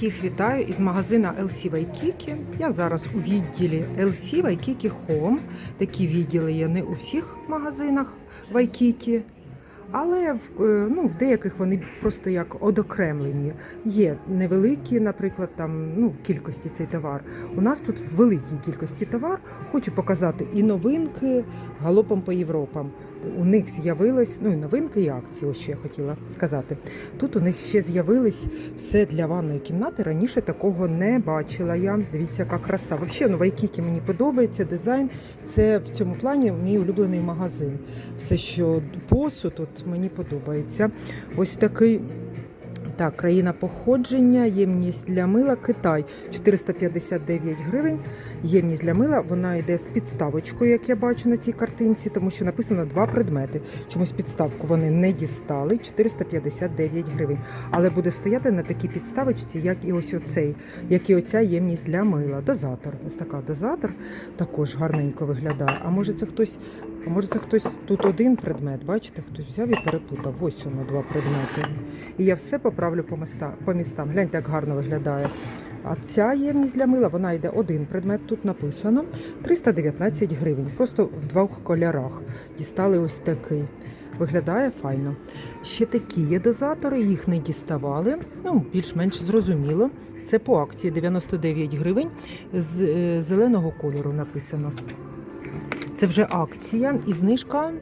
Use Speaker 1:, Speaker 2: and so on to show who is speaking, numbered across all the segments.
Speaker 1: Всіх вітаю із магазина LC Waikiki. Я зараз у відділі LC Waikiki Home. Такі відділи є не у всіх магазинах Waikiki, але в, е, ну, в деяких вони просто як одокремлені. Є невеликі, наприклад, там ну, кількості цей товар. У нас тут в великій кількості товар. Хочу показати і новинки галопом по Європам. У них з'явилось ну і новинки, і акції. Ось що я хотіла сказати. Тут у них ще з'явились все для ванної кімнати. Раніше такого не бачила я. Дивіться, яка краса. Взагалі, ну, Вайкікі мені подобається дизайн. Це в цьому плані мій улюблений магазин. Все, що посуд, тут мені подобається. Ось такий. Так, країна походження, ємність для мила Китай 459 гривень. Ємність для мила вона йде з підставочкою, як я бачу на цій картинці, тому що написано два предмети. Чомусь підставку вони не дістали 459 гривень. Але буде стояти на такій підставочці, як і ось оцей, як і оця ємність для мила. Дозатор. Ось така дозатор також гарненько виглядає. А може це хтось, а може це хтось тут один предмет? Бачите, хтось взяв і перепутав. Ось воно два предмети. І я все поправлю по містам. По містам. Гляньте, як гарно виглядає. А ця ємність для мила, вона йде один предмет, тут написано 319 гривень. Просто в двох кольорах. Дістали ось такий. Виглядає файно. Ще такі є дозатори, їх не діставали. Ну, більш-менш зрозуміло. Це по акції 99 гривень з е, зеленого кольору написано. Це вже акція і знижка.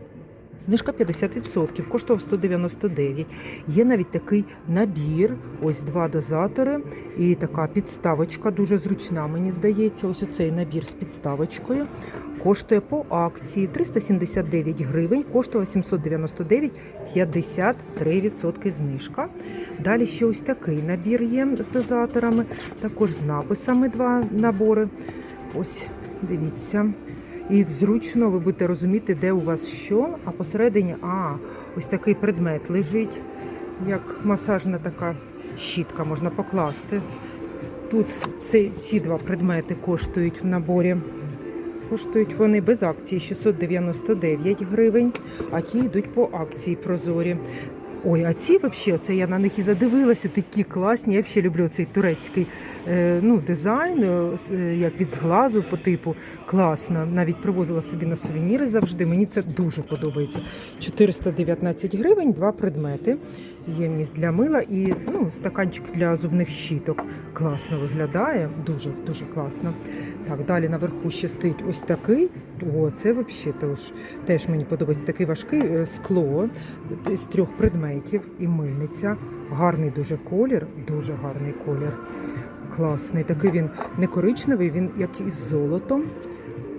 Speaker 1: Знижка 50%, коштував 199. Є навіть такий набір, ось два дозатори і така підставочка, дуже зручна, мені здається. Ось оцей набір з підставочкою. Коштує по акції 379 гривень, коштував 799, 53% знижка. Далі ще ось такий набір є з дозаторами, також з написами два набори. Ось, дивіться. І зручно ви будете розуміти, де у вас що, а посередині, а, ось такий предмет лежить, як масажна така щітка можна покласти. Тут ці, ці два предмети коштують в наборі. Коштують вони без акції 699 гривень, а ті йдуть по акції прозорі. Ой, а ці взагалі, це я на них і задивилася, такі класні. Я взагалі люблю цей турецький е, ну, дизайн, е, е, як від зглазу по типу. Класно. Навіть привозила собі на сувеніри завжди. Мені це дуже подобається. 419 гривень, два предмети. Ємність для мила і ну, стаканчик для зубних щіток. Класно виглядає, дуже дуже класно. Так, далі наверху ще стоїть ось такий. О, це взагалі теж, мені подобається такий важкий скло з трьох предметів і мильниця. Гарний дуже колір, дуже гарний колір. Класний. Такий він не коричневий, він як із золотом.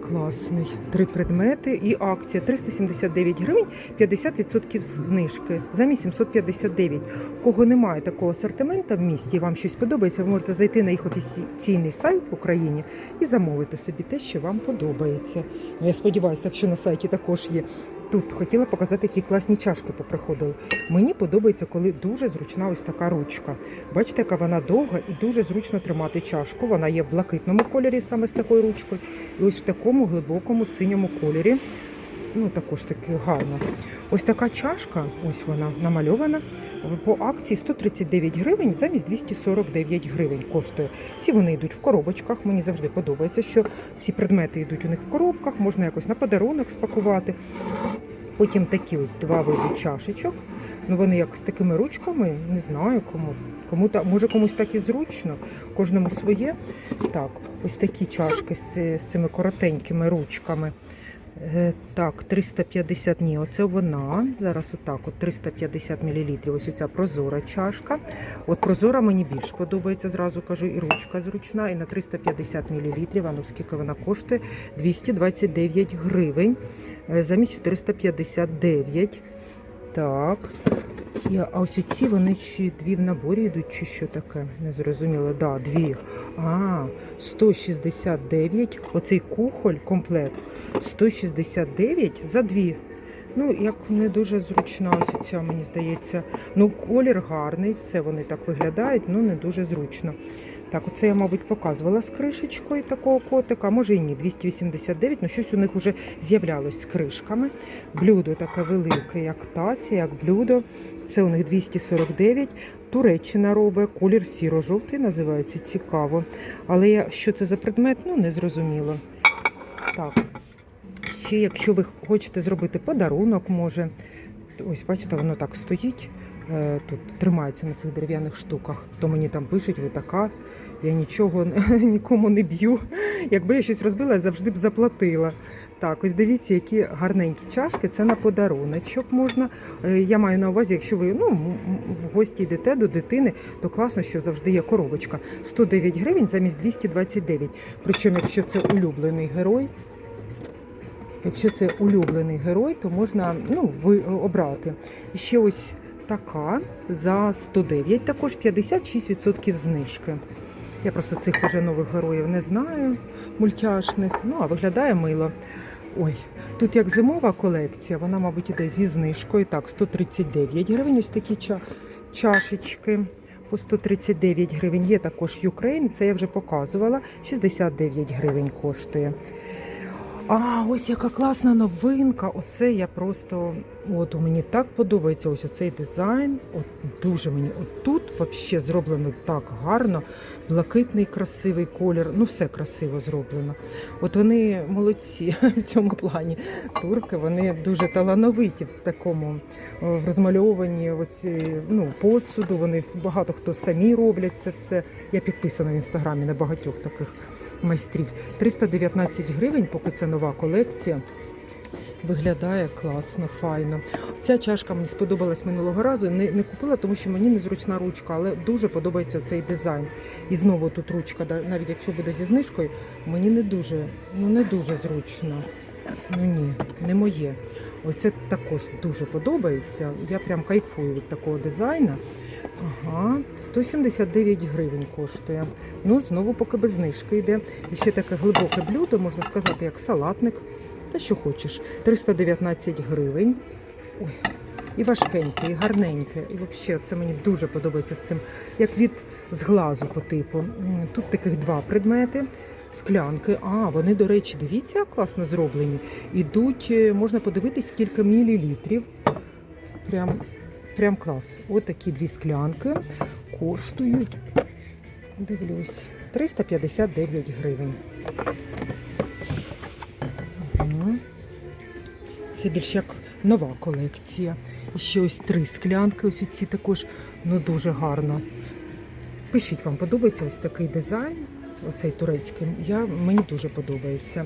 Speaker 1: Класний. Три предмети і акція 379 гривень, 50% знижки замість 759. Кого немає такого асортименту в місті, і вам щось подобається, ви можете зайти на їх офіційний сайт в Україні і замовити собі те, що вам подобається. Ну, Я сподіваюся, так що на сайті також є. Тут хотіла показати, які класні чашки поприходили. Мені подобається, коли дуже зручна ось така ручка. Бачите, яка вона довга і дуже зручно тримати чашку. Вона є в блакитному кольорі саме з такою ручкою, і ось в такому глибокому синьому кольорі. Ну, також таки гарно. Ось така чашка, ось вона намальована. По акції 139 гривень замість 249 гривень коштує. Всі вони йдуть в коробочках. Мені завжди подобається, що ці предмети йдуть у них в коробках, можна якось на подарунок спакувати. Потім такі ось два види чашечок. Ну вони як з такими ручками, не знаю кому. Кому та може комусь так і зручно, кожному своє. Так, ось такі чашки з, цими коротенькими ручками. Е, Так, 350, ні, оце вона. Зараз отак, от 350 мл. Ось ця прозора чашка. От прозора мені більш подобається, зразу кажу, і ручка зручна, і на 350 мл. А ну скільки вона коштує? 229 гривень. Е, Замість 459. Так. А ось оці вони чи дві в наборі йдуть, чи що таке? Не зрозуміло. Да, дві. А, 169. Оцей кухоль комплект 169 за дві. Ну, як не дуже зручна ось ця, мені здається. Ну, колір гарний, все вони так виглядають, ну не дуже зручно. Так, оце я, мабуть, показувала з кришечкою такого котика. Може і ні, 289, ну щось у них вже з'являлось з кришками. Блюдо таке велике, як тація, як блюдо. Це у них 249. Туреччина робить, колір сіро-жовтий називається, цікаво. Але я, що це за предмет, ну не зрозуміло. Так. Ще якщо ви хочете зробити подарунок, може. Ось, бачите, воно так стоїть. Е, Тут тримається на цих дерев'яних штуках, то мені там пишуть, ви така, я нічого нікому не б'ю. Якби я щось розбила, я завжди б заплатила. Так, ось дивіться, які гарненькі чашки. Це на подаруночок можна. Е, Я маю на увазі, якщо ви ну, в гості йдете до дитини, то класно, що завжди є коробочка. 109 гривень замість 229. Причому, якщо це улюблений герой, якщо це улюблений герой, то можна ну, ви обрати. І ще ось така за 109, також 56% знижки. Я просто цих вже нових героїв не знаю, мультяшних. Ну, а виглядає мило. Ой, тут як зимова колекція, вона, мабуть, іде зі знижкою. Так, 139 гривень. Ось такі ча- чашечки по 139 гривень. Є також Ukraine, це я вже показувала. 69 гривень коштує. А, ось яка класна новинка. Оце я просто. От мені так подобається ось оцей дизайн. От дуже мені. От тут взагалі зроблено так гарно. Блакитний красивий колір. Ну, все красиво зроблено. От вони молодці в цьому плані. Турки вони дуже талановиті в такому е, в розмальовуванні оці, ну, посуду. Вони багато хто самі роблять це все. Я підписана в інстаграмі на багатьох таких майстрів. 319 гривень, поки це нова колекція. Виглядає класно, файно. Ця чашка мені сподобалась минулого разу. Не, не купила, тому що мені незручна ручка, але дуже подобається цей дизайн. І знову тут ручка, навіть якщо буде зі знижкою, мені не дуже, ну не дуже зручно. Ну ні, не моє. Оце також дуже подобається. Я прям кайфую від такого дизайну. Ага, 179 гривень коштує. Ну, знову поки без знижки йде. І ще таке глибоке блюдо, можна сказати, як салатник. Та що хочеш. 319 гривень. Ой, і важкеньке, і гарненьке. І взагалі це мені дуже подобається з цим, як від з глазу по типу. Тут таких два предмети. Склянки. А, вони, до речі, дивіться, класно зроблені. Ідуть, е, можна подивитись, скільки мілілітрів. Прям, прям клас. Ось такі дві склянки коштують. Дивлюсь. 359 гривень. Мгм. Це більш як нова колекція. І ще ось три склянки. Ось ці також ну дуже гарно. Пишіть, вам подобається ось такий дизайн, оцей турецький. Я, мені дуже подобається.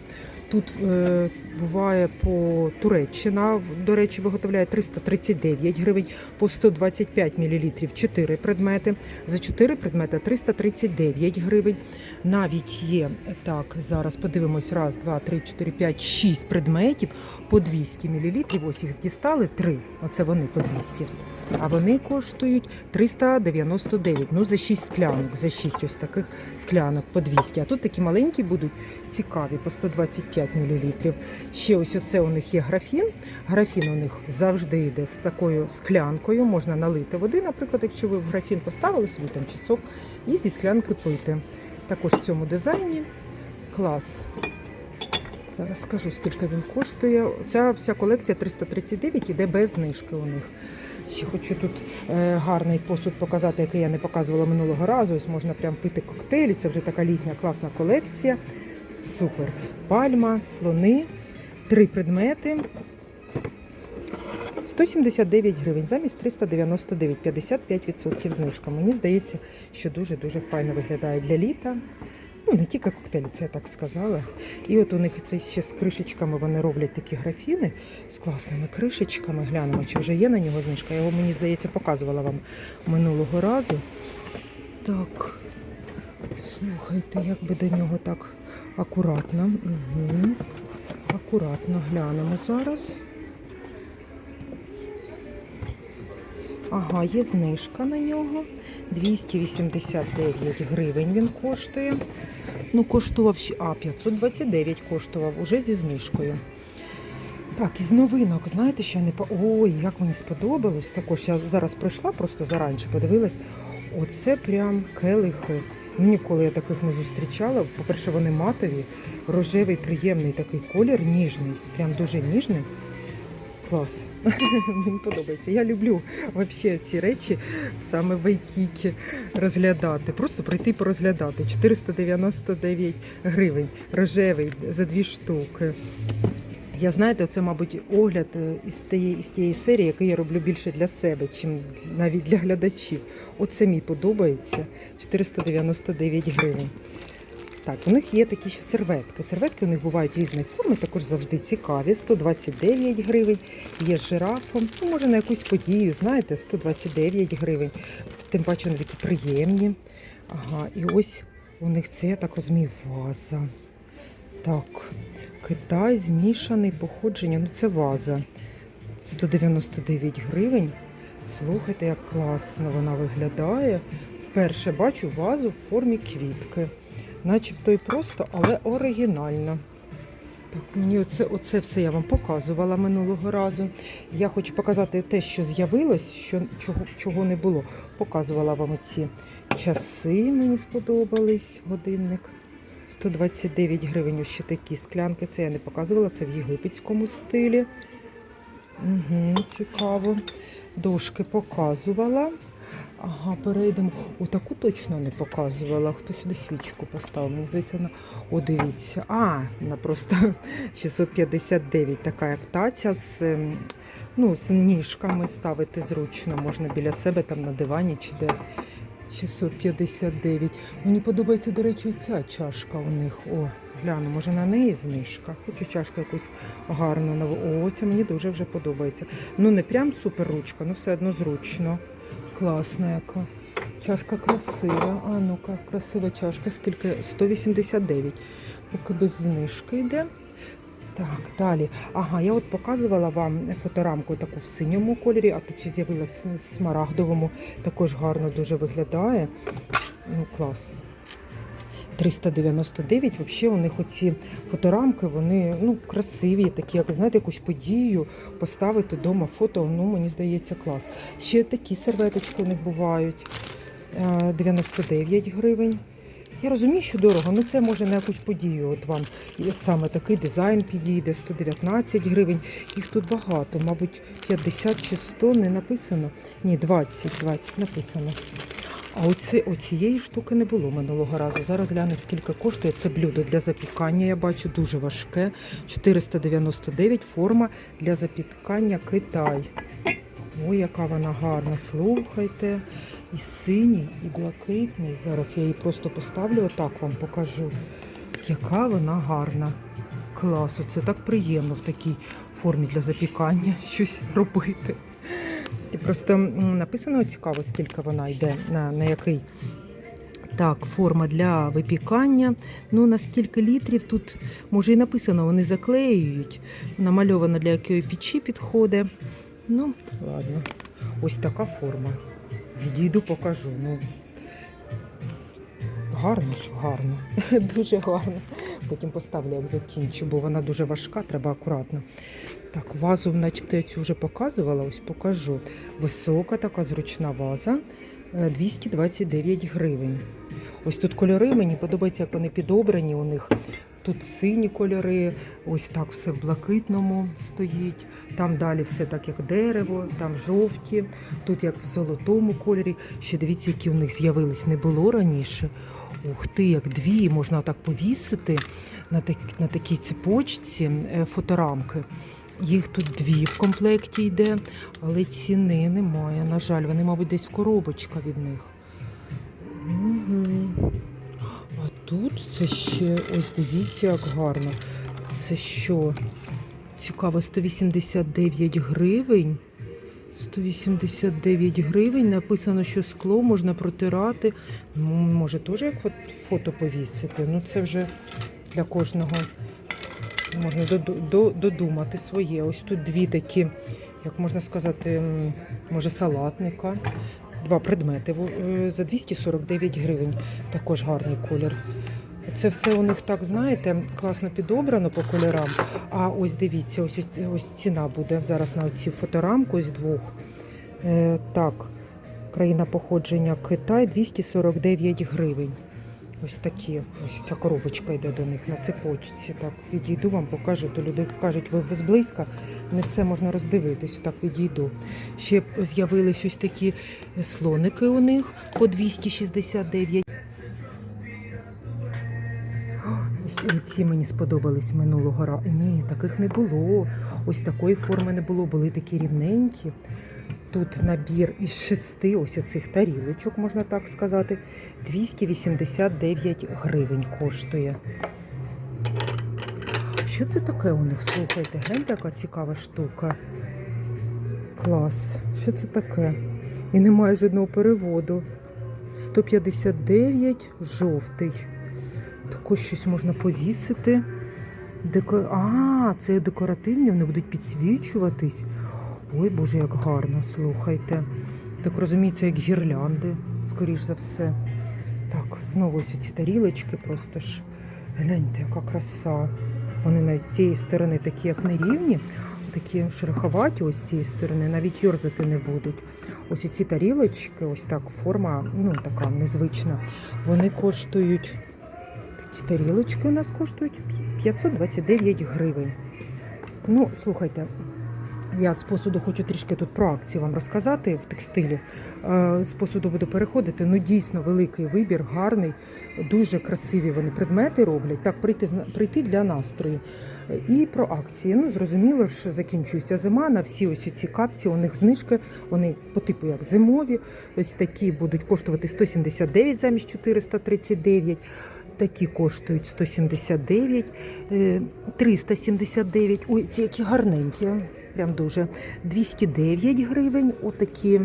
Speaker 1: Тут е, буває по Туреччина, до речі, виготовляє 339 гривень, по 125 мл 4 предмети. За 4 предмети 339 гривень. Навіть є так, зараз подивимось, раз, два, три, чотири, п'ять, шість предметів по 200 мл. Ось їх дістали три. Оце вони по 200. А вони коштують 399. Ну, за 6 склянок, за 6 ось таких склянок по 200. А тут такі маленькі будуть цікаві по 125 мл. Ще ось оце у них є графін. Графін у них завжди йде з такою склянкою. Можна налити води, наприклад, якщо ви в графін поставили собі там часок, і зі склянки пити. Також в цьому дизайні клас. Зараз скажу, скільки він коштує. Ця вся колекція 339 іде без знижки у них. Ще хочу тут е, гарний посуд показати, який я не показувала минулого разу. Ось можна прям пити коктейлі. Це вже така літня класна колекція. Супер. Пальма, слони, три предмети. 179 гривень замість 399, 55% знижка. Мені здається, що дуже-дуже файно виглядає для літа. Ну, не тільки коктейлі, це я так сказала. І от у них це ще з кришечками вони роблять такі графіни з класними кришечками. Глянемо, чи вже є на нього знижка. Я його, мені здається, показувала вам минулого разу. Так, слухайте, як би до нього так акуратно. Угу. Акуратно глянемо зараз. Ага, є знижка на нього. 289 гривень він коштує. Ну, коштував. А, 529 коштував уже зі знижкою. Так, із новинок, знаєте, що я не по. Ой, як мені сподобалось. Також я зараз прийшла, просто заранше подивилась. Оце прям келихи. Ну, Ніколи я таких не зустрічала. По-перше, вони матові, рожевий, приємний такий колір, ніжний, прям дуже ніжний. Клас. Мені подобається. Я люблю взагалі ці речі саме в Айкікі розглядати. Просто пройти порозглядати. 499 гривень. Рожевий за дві штуки. Я знаєте, це, мабуть, огляд е, із тієї, із тієї серії, який я роблю більше для себе, чим навіть для глядачів. Оце мені подобається. 499 гривень. Так, у них є такі ще серветки. Серветки у них бувають різної форми, також завжди цікаві. 129 гривень. Є жирафом. Ну, може на якусь подію, знаєте, 129 гривень. Тим паче вони такі приємні. Ага, і ось у них це, я так розумію, ваза. Так, Китай змішаний походження. Ну це ваза. 199 гривень. Слухайте, як класно вона виглядає. Вперше бачу вазу в формі квітки. Начебто і просто, але оригінально. Так, мені оце, оце все я вам показувала минулого разу. Я хочу показати те, що з'явилось, що, чого, чого не було. Показувала вам ці часи, мені сподобались годинник. 129 гривень ще такі склянки. Це я не показувала, це в єгипетському стилі. Угу, цікаво. Дошки показувала. Ага, перейдемо. Отаку точно не показувала. Хто сюди свічку поставив? Мені здається, вона. О, дивіться. А, вона просто 659, така як таця з, ем, ну, з ніжками ставити зручно. Можна біля себе там на дивані чи де. 659. Мені подобається, до речі, ця чашка у них. О, гляну, може на неї знижка. Хочу чашку якусь гарну. О, це мені дуже вже подобається. Ну, не прям супер ручка, ну все одно зручно. Класна яка. Чашка красива. А ну-ка, красива чашка. Скільки? 189. Поки без знижки йде. Так, далі. Ага, я от показувала вам фоторамку таку в синьому кольорі, а тут ще з'явилась в смарагдовому. Також гарно дуже виглядає. Ну, клас. 399, взагалі у них оці фоторамки, вони ну, красиві, такі, як знаєте, якусь подію поставити вдома фото, ну мені здається, клас. Ще такі серветочки у них бувають. е, 99 гривень. Я розумію, що дорого, але це може на якусь подію. От вам саме такий дизайн підійде, 119 гривень. Їх тут багато, мабуть, 50 чи 100 не написано. Ні, 20, 20 написано. А оці, оцієї штуки не було минулого разу. Зараз гляну, скільки коштує. Це блюдо для запікання. Я бачу дуже важке. 499 форма для запікання Китай. Ой, яка вона гарна, слухайте. І синій, і блакитний. Зараз я її просто поставлю, отак вам покажу. Яка вона гарна. Клас, це так приємно в такій формі для запікання щось робити. І просто написано цікаво, скільки вона йде, на, на який. Так, форма для випікання. Ну, на скільки літрів тут, може, і написано, вони заклеюють. Намальовано для якої печі підходить. Ну, ладно. Ось така форма. Відійду, покажу. Ну, гарно ж, гарно. Дуже гарно. Потім поставлю, як закінчу, бо вона дуже важка, треба акуратно. Так, вазу, начебто я цю вже показувала, ось покажу. Висока така зручна ваза. е, 229 гривень. Ось тут кольори, мені подобається, як вони підобрані у них. Тут сині кольори, ось так все в блакитному стоїть. Там далі все так, як дерево, там жовті, тут як в золотому кольорі. Ще дивіться, які у них з'явились, не було раніше. Ух ти, як дві, можна так повісити на, так, на такій цепочці е, фоторамки. Їх тут дві в комплекті йде, але ціни немає. На жаль, вони, мабуть, десь в коробочка від них. Угу. А тут це ще, ось дивіться, як гарно. Це що? Цікаво, 189 гривень. 189 гривень. Написано, що скло можна протирати. Ну, може, теж як фото, повісити. Ну, це вже для кожного можна додумати своє. Ось тут дві такі, як можна сказати, може, салатника. Два предмети е, за 249 гривень. Також гарний колір. Це все у них так, знаєте, класно підобрано по кольорам. А ось дивіться, ось, ось, ціна буде зараз на оці фоторамку з двох. Е, так, країна походження Китай 249 гривень. Ось такі. Ось ця коробочка йде до них на цепочці. Так, відійду вам, покажу. То люди кажуть, ви, ви зблизька, не все можна роздивитись. Так відійду. Ще з'явились ось такі слоники у них по 269. Ці мені сподобались минулого разу. Ні, таких не було. Ось такої форми не було. Були такі рівненькі. Тут набір із шести ось оцих тарілочок, можна так сказати. 289 гривень коштує. Що це таке у них? Слухайте, глянь, така цікава штука. Клас. Що це таке? І немає жодного переводу. 159 жовтий. Також щось можна повісити. Деко... А, це декоративні, вони будуть підсвічуватись. Ой, Боже, як гарно, слухайте. Так розуміється, як гірлянди, скоріш за все. Так, знову ось ці тарілочки, просто ж. Гляньте, яка краса. Вони навіть з цієї сторони такі, як нерівні, такі шероховаті ось з цієї сторони, навіть йорзати не будуть. Ось ці тарілочки, ось так, форма, ну така незвична. Вони коштують. Такі тарілочки у нас коштують 529 гривень. Ну, слухайте, я з посуду хочу трішки тут про акції вам розказати в текстилі. Е, З посуду буду переходити. Ну дійсно великий вибір, гарний, дуже красиві вони предмети роблять. Так, прийти прийти для настрою. І про акції. Ну зрозуміло, що закінчується зима. На всі ось ці капці. У них знижки. Вони по типу як зимові. Ось такі будуть коштувати 179 замість 439. Такі коштують 179, е, 379. Ой, ці які гарненькі. Прям дуже. 209 гривень. Отакі,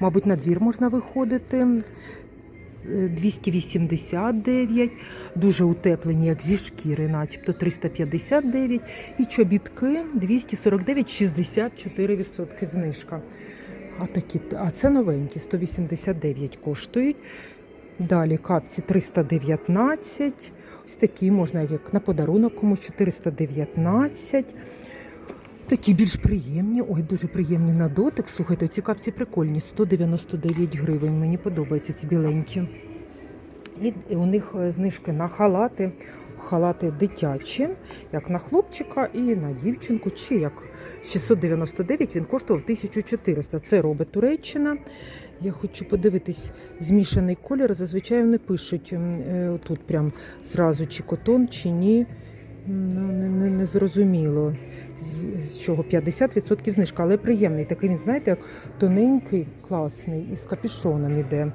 Speaker 1: мабуть, на двір можна виходити. Е, 289, дуже утеплені, як зі шкіри, начебто 359. І чобітки 249, 64% знижка. А, такі, а це новенькі, 189 коштують. Далі капці 319. Ось такі можна як на подарунок комусь 419. Такі більш приємні. Ой, дуже приємні на дотик. Слухайте, ці капці прикольні. 199 гривень. Мені подобаються ці біленькі. І у них е, знижки на халати. Халати дитячі, як на хлопчика і на дівчинку, чи як 699 він коштував 1400. Це робить Туреччина. Я хочу подивитись змішаний колір. Зазвичай вони пишуть е, тут прям зразу чи котон, чи ні. Ну, не, не, не зрозуміло, з, чого 50% знижка, але приємний. Такий він, знаєте, як тоненький, класний, із капюшоном іде.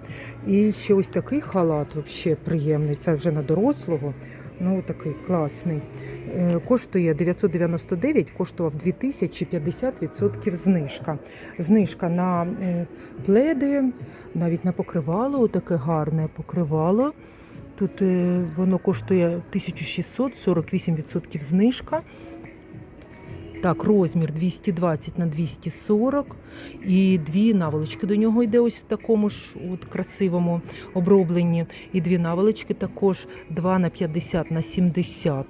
Speaker 1: І ще ось такий халат взагалі приємний. Це вже на дорослого. Ну, такий класний. Е, Коштує 999, коштував 2000, 50% знижка. Знижка на е, пледи, навіть на покривало, таке гарне покривало. Тут е, воно коштує 1600, 48% знижка. Так, розмір 220 на 240 і дві наволочки до нього йде ось в такому ж от красивому обробленні. І дві наволочки також 2 на 50 на 70.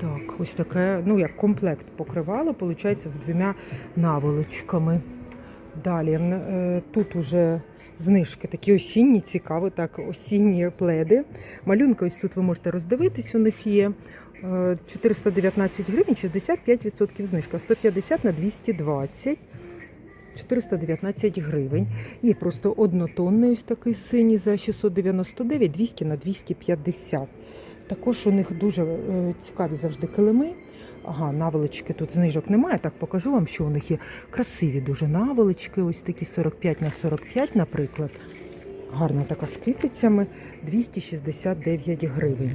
Speaker 1: Так, ось таке, ну як комплект покривало, виходить, з двома наволочками. Далі е, тут уже знижки такі осінні, цікаві, так, осінні пледи. Малюнка ось тут ви можете роздивитись, у них є. Е, 419 гривень, 65% знижка, 150 на 220. 419 гривень. Є просто однотонний ось такий синій за 699, 200 на 250. Також у них дуже е, цікаві завжди килими. Ага, наволочки тут знижок немає. Так покажу вам, що у них є красиві дуже наволочки. Ось такі 45 на 45, наприклад. Гарна така з китицями 269 гривень.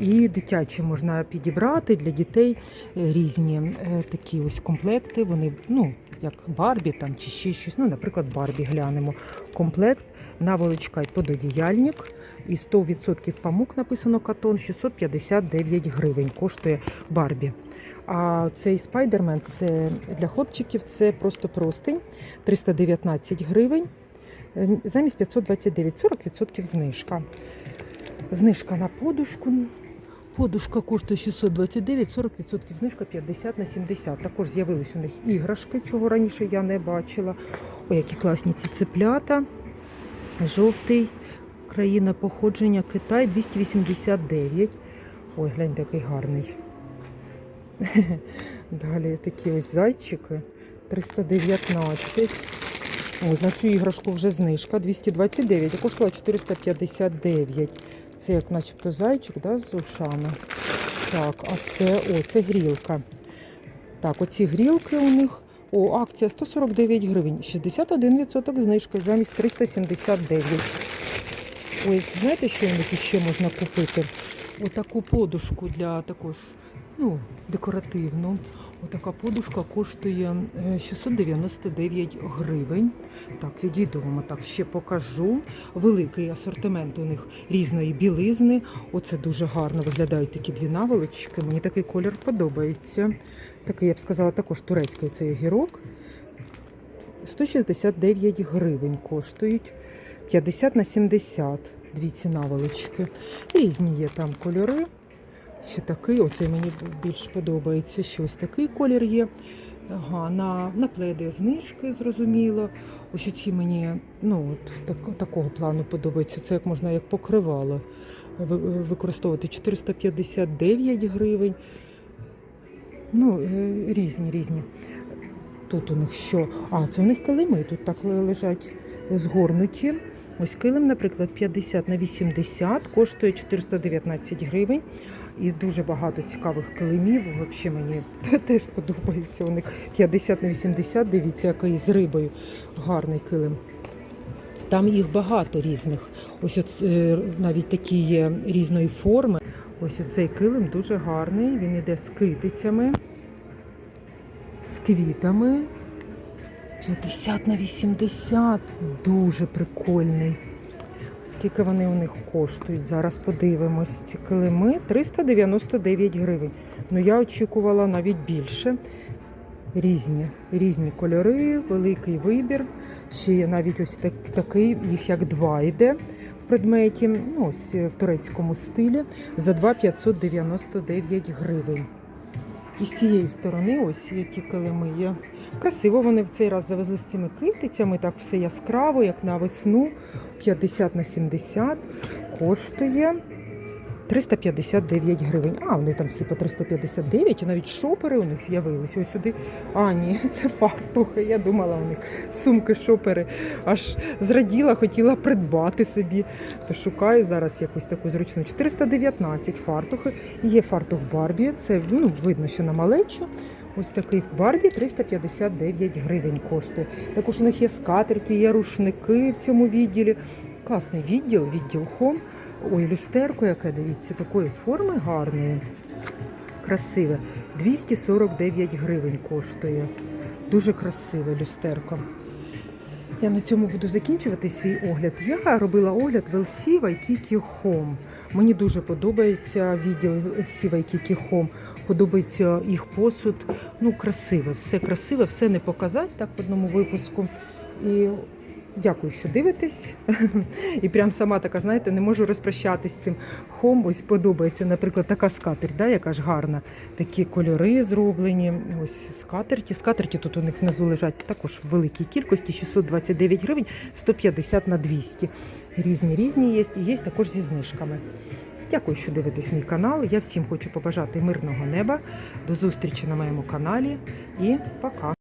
Speaker 1: І дитячі можна підібрати для дітей різні е, такі ось комплекти. Вони, ну, як Барбі там чи ще щось. Ну, наприклад, Барбі глянемо. Комплект, наволочка і пододіяльник. І 100% памук написано катон, 659 гривень коштує Барбі. А цей спайдермен це для хлопчиків це просто простень 319 гривень. Е, Замість 529, 40% знижка. Знижка на подушку. Подушка коштує 629, 40% знижка 50 на 70. Також з'явились у них іграшки, чого раніше я не бачила. Ой, які класні ці цеплята. Жовтий, країна походження Китай 289. Ой, глянь, який гарний. Далі такі ось зайчики 319. Ось на цю іграшку вже знижка 229, а коштувала 459. Це як начебто зайчик да, з ушами. Так, а це, о, це грілка. Так, оці грілки у них. О, акція 149 гривень. 61% знижки замість 379. Ой, знаєте, що у них ще можна купити? Отаку подушку для також, ну, декоративну. Отака подушка коштує е, 699 гривень. Так, відійду вам так ще покажу. Великий асортимент у них різної білизни. Оце дуже гарно виглядають такі дві наволочки. Мені такий колір подобається. Такий, я б сказала, також турецький цей огірок. 169 гривень коштують. 50 на 70. Дві ці наволочки. Різні є там кольори. Ще такий, оцей мені більш подобається. Ще ось такий колір є. Ага, на, на пледи знижки, зрозуміло. Ось ці мені ну, от, так, такого плану подобається. Це як можна як покривало використовувати 459 гривень. Ну, е, різні, різні. Тут у них що? А, це у них килими тут так лежать згорнуті. Ось килим, наприклад, 50 на 80 коштує 419 гривень. І дуже багато цікавих килимів. Взагалі мені теж подобається. У них 50 на 80, дивіться, який з рибою гарний килим. Там їх багато різних. Ось от, е, навіть такі є різної форми. Ось цей килим дуже гарний. Він іде з китицями, з квітами. 50 на 80. Дуже прикольний. Скільки вони у них коштують? Зараз подивимось. Ці килими 399 гривень. Ну я очікувала навіть більше. Різні, різні кольори, великий вибір. Ще є навіть ось так, такий, їх як два йде в предметі. Ну, ось е, в турецькому стилі за 2 599 гривень. І з цієї сторони, ось які килими є. Красиво вони в цей раз завезли з цими китицями, так все яскраво, як на весну. 50 на 70 коштує 359 гривень. А, вони там всі по 359, і навіть шопери у них з'явилися. Ось сюди. А, ні, це фартухи. Я думала, у них сумки, шопери. Аж зраділа, хотіла придбати собі. То шукаю зараз якусь таку зручну. 419 фартухи. Є фартух Барбі. Це ну, видно, що на малечу. Ось такий Барбі 359 гривень коштує. Також у них є скатерті, є рушники в цьому відділі. Класний відділ, відділ Хом. Ой, люстерко, яке дивіться, такої форми гарної. Красиве. 249 гривень коштує. Дуже красиве люстерко. Я на цьому буду закінчувати свій огляд. Я робила огляд в LC Waikiki Home. Мені дуже подобається відділ LC Waikiki Home. Подобається їх посуд. Ну, красиве, все красиве, все не показати так в одному випуску. І дякую, що дивитесь. І прям сама така, знаєте, не можу розпрощатись з цим хом. Ось подобається, наприклад, така скатерть, да, яка ж гарна. Такі кольори зроблені. Ось скатерті. Скатерті тут у них внизу лежать також в великій кількості 629 гривень, 150 на 200. Різні різні є, і є також зі знижками. Дякую, що дивитесь мій канал. Я всім хочу побажати мирного неба. До зустрічі на моєму каналі і пока.